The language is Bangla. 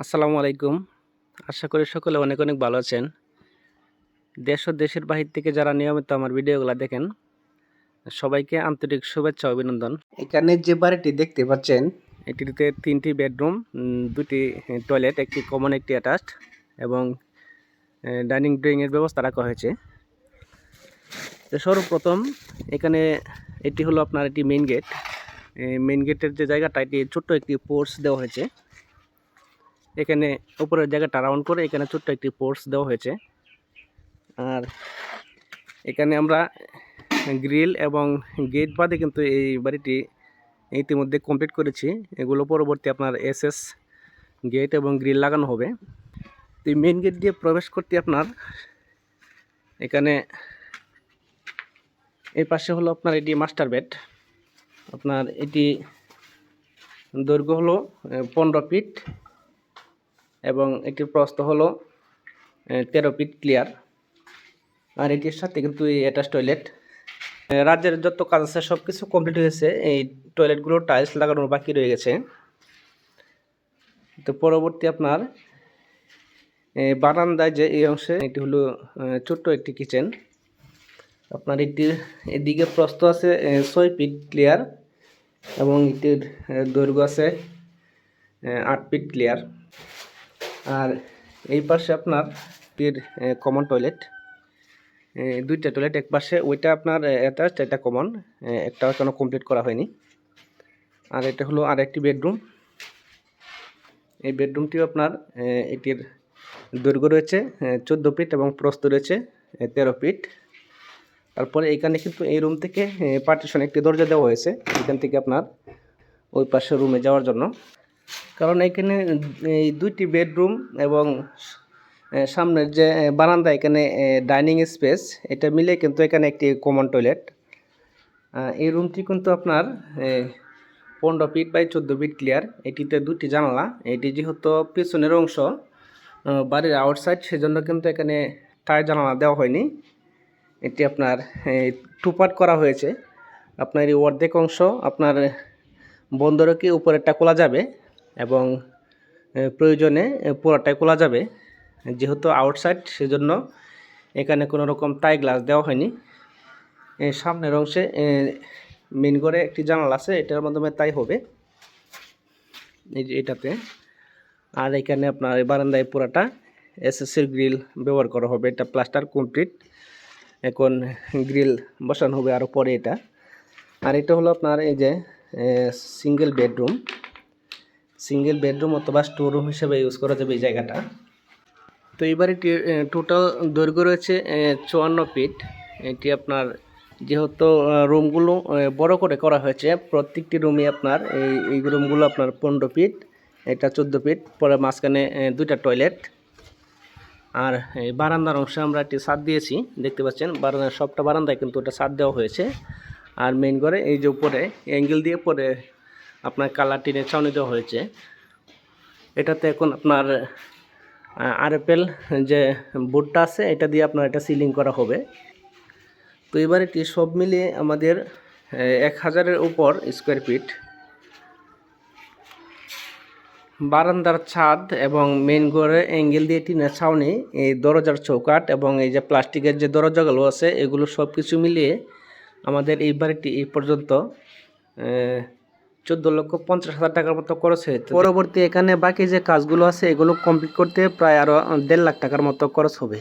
আসসালামু আলাইকুম। আশা করি সকলে অনেক অনেক ভালো আছেন। দেশ ও দেশের বাহির থেকে যারা নিয়মিত আমার ভিডিওগুলো দেখেন সবাইকে আন্তরিক শুভেচ্ছা অভিনন্দন। এখানে যে বাড়িটি দেখতে পাচ্ছেন এটিতে তিনটি বেডরুম দুটি টয়লেট একটি কমন একটি অ্যাটাচড এবং ডাইনিং ড্রয়িংয়ের ব্যবস্থা রাখা হয়েছে। তো সর্বপ্রথম এখানে এটি হলো আপনার এটি মেইন গেট। মেইন গেটের যে জায়গাটা এটি ছোট্ট একটি পোর্স দেওয়া হয়েছে। এখানে উপরের জায়গাটা রাউন্ড করে এখানে ছোট্ট একটি পোর্স দেওয়া হয়েছে। আর এখানে আমরা গ্রিল এবং গেট বাদে কিন্তু এই বাড়িটি ইতিমধ্যে কমপ্লিট করেছি। এগুলো পরবর্তী আপনার এসএস গেট এবং গ্রিল লাগানো হবে। তো মেন গেট দিয়ে প্রবেশ করতে আপনার এখানে এই পাশে হলো আপনার এটি মাস্টার বেড আপনার এটি দৈর্ঘ্য হলো পনেরো ফিট এবং এটির প্রস্থ হলো তেরো ফিট ক্লিয়ার আর এটির সাথে কিন্তু এই অ্যাটাচ টয়লেট রাজ্যের যত কাজ আছে সব কিছু কমপ্লিট হয়েছে। এই টয়লেটগুলো টাইলস লাগানোর বাকি রয়ে গেছে। তো পরবর্তী আপনার বারান্দায় যে এই অংশে, এটি হলো ছোট্ট একটি কিচেন আপনার এটির এদিকে প্রস্থ আছে ছয় ফিট ক্লিয়ার এবং এটির দৈর্ঘ্য আছে আট ফিট ক্লিয়ার আর এই পাশে আপনার কমন টয়লেট দুইটা টয়লেট এক পাশে, ওইটা আপনার অ্যাটাচড এটা কমন একটা এখনও কমপ্লিট করা হয়নি। আর এটা হলো আর একটি বেডরুম এই বেডরুমটিও আপনার এটির দৈর্ঘ্য রয়েছে চোদ্দ ফিট এবং প্রস্থ রয়েছে তেরো ফিট তারপরে এখানে কিন্তু এই রুম থেকে পার্টিশন একটি দরজা দেওয়া হয়েছে, এখান থেকে আপনার ওই পাশের রুমে যাওয়ার জন্য। কারণ এখানে এই দুইটি বেডরুম এবং সামনের যে বারান্দা এখানে ডাইনিং স্পেস, এটা মিলে কিন্তু এখানে একটি কমন টয়লেট। এই রুমটি কিন্তু আপনার পনেরো ফিট বাই চোদ্দ ফিট ক্লিয়ার। এটিতে দুটি জানালা, এটি যেহেতু পিছনের অংশ বাড়ির আউটসাইড, সেজন্য কিন্তু এখানে টায়ার জানালা দেওয়া হয়নি। এটি আপনার টু পার্ট করা হয়েছে। আপনার এই অর্ধেক অংশ আপনার বন্ধ রেখে উপরেরটা খোলা যাবে। এবং প্রয়োজনে পুরোটাই খোলা যাবে। যেহেতু আউটসাইড সেজন্য এখানে কোনো রকম টাই গ্লাস দেওয়া হয়নি। সামনের অংশে মেন করে একটি জানালা আছে, এটার মাধ্যমে তাই হবে। এই যে এটাতে। আর এখানে আপনার বারান্দায় পুরাটা এসএসসির গ্রিল ব্যবহার করা হবে। এটা প্লাস্টার কমপ্লিট এখন গ্রিল বসানো হবে আরও পরে এটা। আর এটা হলো আপনার এই যে সিঙ্গেল বেডরুম সিঙ্গেল বেডরুম অথবা স্টোর রুম হিসেবে ইউজ করা যাবে এই জায়গাটা। তো এই বাড়িটির টোটাল দৈর্ঘ্য রয়েছে চুয়ান্ন ফিট এটি আপনার যেহেতু রুমগুলো বড় করে করা হয়েছে, প্রত্যেকটি রুমে আপনার এই এই রুমগুলো আপনার পনেরো ফিট এটা চোদ্দ ফিট পরে মাঝখানে দুইটা টয়লেট আর এই বারান্দার অংশে আমরা একটি ছাদ দিয়েছি, দেখতে পাচ্ছেন, বারান্দার সবটা বারান্দায় কিন্তু ওটা ছাদ দেওয়া হয়েছে। আর মেইন করে এই যে উপরে অ্যাঙ্গেল দিয়ে পরে আপনার কালার টিনের ছাউনি দেওয়া হয়েছে। এটাতে এখন আপনার আরএফএল যে বোর্ডটা আছে, এটা দিয়ে আপনার এটা সিলিং করা হবে। তো এবার এটি সব মিলিয়ে আমাদের এক হাজারের উপর স্কোয়ার ফিট। বারান্দার ছাদ এবং মেইন ঘরে অ্যাঙ্গেল দিয়ে টিনের ছাউনি, এই দরজার চৌকাট এবং এই যে প্লাস্টিকের যে দরজাগুলো আছে, এগুলো সব কিছু মিলিয়ে আমাদের এই বাড়িটি এই পর্যন্ত চোদ্দ লক্ষ পঞ্চাশ হাজার টাকার মতো খরচ হয়েছে পরবর্তী এখানে বাকি যে কাজগুলো আছে, এগুলো কমপ্লিট করতে প্রায় আরও দেড় লাখ টাকার মতো খরচ হবে।